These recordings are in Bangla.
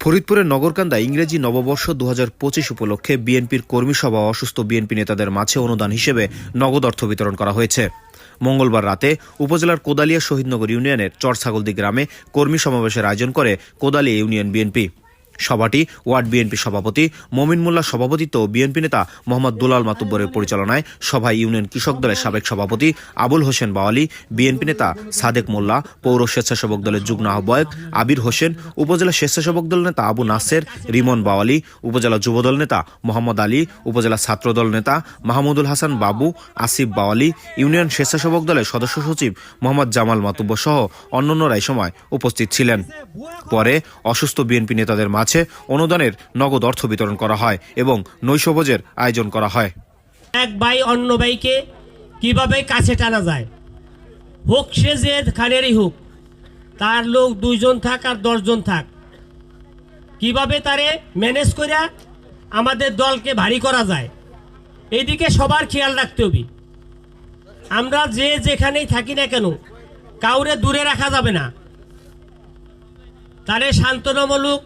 ফরিদপুরের নগরকান্দা ইংরেজি নববর্ষ দু হাজার পঁচিশ উপলক্ষে বিএনপির কর্মী সভা অসুস্থ বিএনপি নেতাদের মাঝে অনুদান হিসেবে নগদ অর্থ বিতরণ করা হয়েছে। মঙ্গলবার রাতে উপজেলার কোদালিয়া শহীদনগর ইউনিয়নের চরছাগলদি গ্রামে কর্মী সমাবেশের আয়োজন করে কোদালিয়া ইউনিয়ন বিএনপি। সভাটি ওয়ার্ড বিএনপি সভাপতি, মমিন মোল্লা সভাপতিত্ব বিএনপি নেতা মোহাম্মদ দুলাল মাতুব্বরের পরিচালনায় সভায় ইউনিয়ন কৃষক দলের সাবেক সভাপতি আবুল হোসেন বাওয়ালি, বিএনপি নেতা সাদেক মোল্লা, পৌর স্বেচ্ছাসেবক দলের যুগ্ম আহ্বায়ক আবির হোসেন, উপজেলা স্বেচ্ছাসেবক দল নেতা আবু নাসের, রিমন বাওয়ালি, উপজেলা যুবদল নেতা মোহাম্মদ আলী, উপজেলা ছাত্রদল নেতা মাহমুদুল হাসান বাবু, আসিফ বাওয়ালি, ইউনিয়ন স্বেচ্ছাসেবক দলের সদস্য সচিব মোহাম্মদ জামাল মাতুব্বর সহ অন্যান্যরা সময় উপস্থিত ছিলেন। পরে অসুস্থ বিএনপি নেতাদের মাঝে অনুদানের নগদ অর্থ বিতরণ করা হয় এবং নৈশভোজের আয়োজন করা হয়। এক ভাই অন্য ভাইকে কীভাবে কাছে টানা যায়? হোক সে যে খানেরই হোক, তার লোক দুইজন থাক আর দশজন থাক। কীভাবে তারে ম্যানেজ করে আমাদের দলকে ভারী করা যায়? এইদিকে সবার খেয়াল রাখতে হবে। আমরা যে যেখানেই থাকি না কেন, কাউরে দূরে রাখা যাবে না। তারে শান্তনামূলক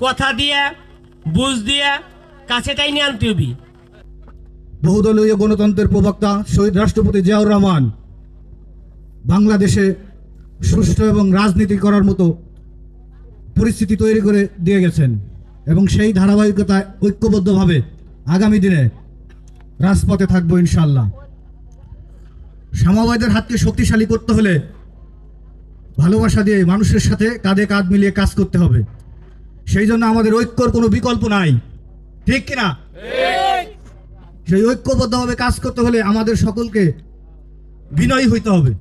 কথা দিয়া, বুঝ দিয়া, কাছে টাইনে আনতে হবে বহুদলীয় গণতন্ত্রের প্রবক্তা শহীদ রাষ্ট্রপতি জিয়াউর রহমান বাংলাদেশে সুষ্ঠু এবং রাজনীতি করার মতো পরিস্থিতি তৈরি করে দিয়ে গেছেন এবং সেই ধারাবাহিকতায় ঐক্যবদ্ধভাবে আগামী দিনে রাজপথে থাকব ইনশাল্লাহ সামাবাদের হাতকে শক্তিশালী করতে হলে ভালোবাসা দিয়ে মানুষের সাথে কাঁধে কাঁধ মিলিয়ে কাজ করতে হবে। সেই জন্য আমাদের ঐক্যর কোনো বিকল্প নাই। ঠিক কিনা সেই ঐক্যবদ্ধভাবে কাজ করতে হলে আমাদের সকলকে বিনয়ী হইতে হবে।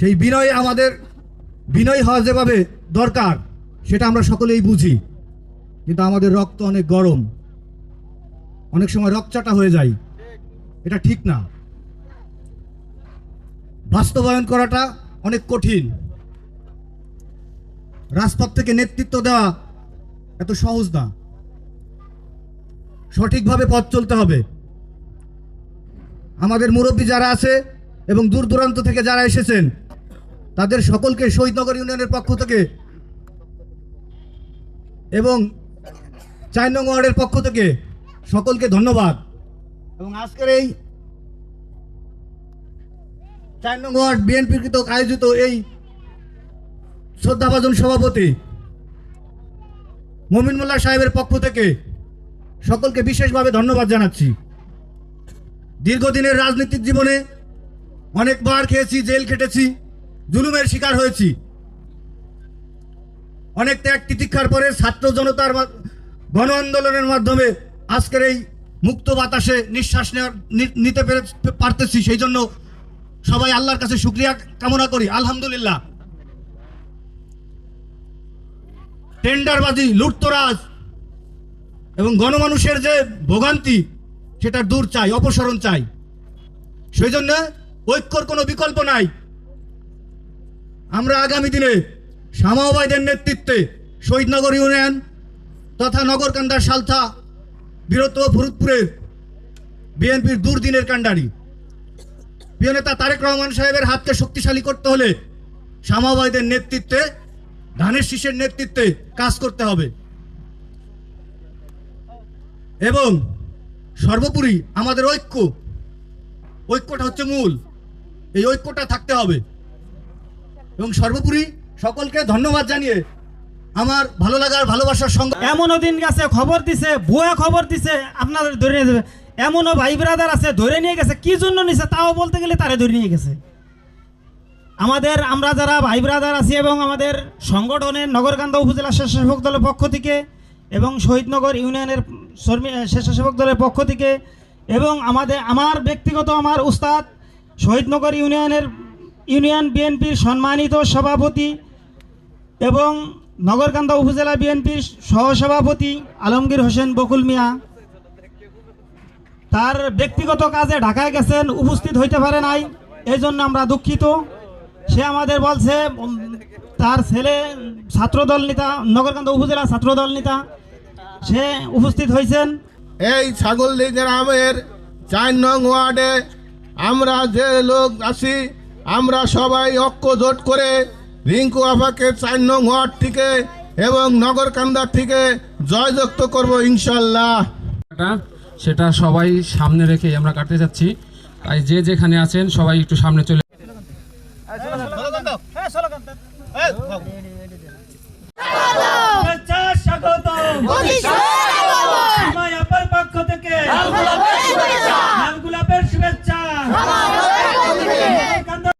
সেই বিনয় আমাদের বিনয় হওয়া যেভাবে দরকার সেটা আমরা সকলেই বুঝি। কিন্তু আমাদের রক্ত অনেক গরম। অনেক সময় রক্তচাটা হয়ে যায়। এটা ঠিক না। বাস্তবায়ন করাটা অনেক কঠিন। রাজপথ থেকে নেতৃত্ব দেওয়া এত সহজ না। সঠিকভাবে পথ চলতে হবে। আমাদের মুরব্বী যারা আছে এবং দূর দূরান্ত থেকে যারা এসেছেন, তাদের সকলকে শহীদনগর ইউনিয়নের পক্ষ থেকে এবং চার ওয়ার্ডের পক্ষ থেকে সকলকে ধন্যবাদ। এবং আজকের এই চার নং ওয়ার্ড বিএনপি কৃতক আয়োজিত এই শ্রদ্ধাভাজন সভাপতি মমিন মোল্লা সাহেবের পক্ষ থেকে সকলকে বিশেষভাবে ধন্যবাদ জানাচ্ছি। দীর্ঘদিনের রাজনৈতিক জীবনে অনেকবার খেয়েছি, জেল কেটেছি জুলুমের শিকার হয়েছি। অনেক ত্যাগ তিতিক্ষার পরে ছাত্র জনতার গণ আন্দোলনের মাধ্যমে আজকের এই মুক্ত বাতাসে নিঃশ্বাস নেওয়ার নিতে পেরে পারতেছি। সেই জন্য সবাই আল্লাহর কাছে শুক্রিয়া কামনা করি। আলহামদুলিল্লাহ। টেন্ডারবাজি, লুটতরাজ এবং গণমানুষের যে ভোগান্তি, সেটা দূর চাই, অপসারণ চাই। সেই জন্য ঐক্যর কোনো বিকল্প নাই। আমরা আগামী দিনে শ্যামাবাইদের নেতৃত্বে শহীদনগর ইউনিয়ন তথা নগরকান্দার সালথা বীরত্ব ফরিদপুরের বিএনপির দুর্দিনের কাণ্ডারি। প্রিয় নেতা তারেক রহমান সাহেবের হাতকে শক্তিশালী করতে হলে শ্যামাবাইদের নেতৃত্বে ধানের শীষের নেতৃত্বে কাজ করতে হবে। এবং সর্বোপরি আমাদের ঐক্য, ঐক্যটা হচ্ছে মূল। এই ঐক্যটা থাকতে হবে। এবং সর্বোপরি সকলকে ধন্যবাদ জানিয়ে আমার ভালো লাগার, ভালোবাসার সঙ্গে এমনও দিন গেছে, খবর দিছে ভুয়া খবর দিছে, আপনাদের ধরে নিয়ে যাবে। এমনও ভাই ব্রাদার আছে, ধরে নিয়ে গেছে, কি জন্য নিছে, তাও বলতে গেলে তারে ধরে নিয়ে গেছে। আমাদের আমরা যারা ভাই ব্রাদার আছি এবং আমাদের সংগঠনের নগরকান্দা উপজেলা স্বেচ্ছাসেবক দলের পক্ষ থেকে এবং শহীদনগর ইউনিয়নের স্বেচ্ছাসেবক দলের পক্ষ থেকে এবং আমাদের, আমার ব্যক্তিগত আমার উস্তাদ শহীদনগর ইউনিয়নের, ইউনিয়ন বিএনপির সম্মানিত সভাপতি এবং নগরকান্দা উপজেলা বিএনপির সহসভাপতি আলমগীর হোসেন বকুল মিয়া। তার ব্যক্তিগত কাজে ঢাকায় গেছেন, উপস্থিত হইতে পারে নাই এই জন্য আমরা দুঃখিত। সে আমাদের বলছে তার ছেলে ছাত্রদল নেতা নগরকান্দা উপজেলা ছাত্রদল নেতা। সে উপস্থিত হয়েছেন। এই ছাগলদি গ্রামের চার নং ওয়ার্ডে আমরা যে লোক আছি আমরা সবাই অক্ষ ঐক্যজোট করে রিঙ্কু আফাকে চার নং ওয়ার্ড থেকে এবং নগরকান্দার থেকে জয়যুক্ত করব ইনশাল্লাহ। সেটা সবাই সামনে রেখে আমরা কাটতে যাচ্ছি। তাই যে যেখানে আছেন সবাই একটু সামনে চলে